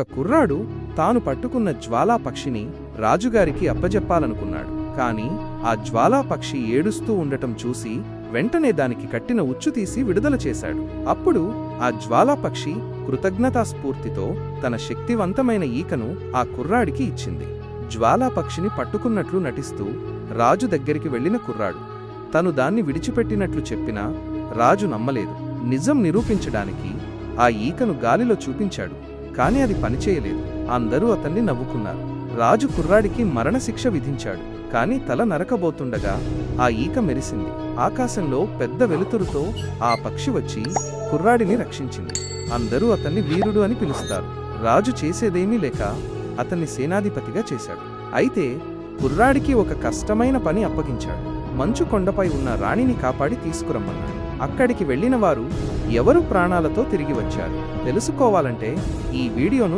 ఒక కుర్రాడు తాను పట్టుకున్న జ్వాలా పక్షిని రాజుగారికి అప్పజెప్పాలనుకున్నాడు. కాని ఆ జ్వాలాపక్షి ఏడుస్తూ ఉండటం చూసి వెంటనే దానికి కట్టిన ఉచ్చు తీసి విడుదల చేశాడు. అప్పుడు ఆ జ్వాలాపక్షి కృతజ్ఞతాస్ఫూర్తితో తన శక్తివంతమైన ఈకను ఆ కుర్రాడికి ఇచ్చింది. జ్వాలాపక్షిని పట్టుకున్నట్లు నటిస్తూ రాజు దగ్గరికి వెళ్ళిన కుర్రాడు. తను దాన్ని విడిచిపెట్టినట్లు చెప్పినా రాజు నమ్మలేదు. నిజం నిరూపించడానికి ఆ ఈకను గాలిలో చూపించాడు. కానీ అది పనిచేయలేదు. అందరూ అతన్ని నవ్వుకున్నారు. రాజు కుర్రాడికి మరణశిక్ష విధించాడు. కాని తల నరకబోతుండగా ఆ ఈక మెరిసింది. ఆకాశంలో పెద్ద వెలుతురుతో ఆ పక్షి వచ్చి కుర్రాడిని రక్షించింది. అందరూ అతన్ని వీరుడు అని పిలుస్తారు. రాజు చేసేదేమీ లేక అతన్ని సేనాధిపతిగా చేశాడు. అయితే కుర్రాడికి ఒక కష్టమైన పని అప్పగించాడు. మంచు కొండపై ఉన్న రాణిని కాపాడి తీసుకురమ్మన్నాడు. అక్కడికి వెళ్ళిన వారు ఎవరు ప్రాణాలతో తిరిగి వచ్చారు? తెలుసుకోవాలంటే ఈ వీడియోను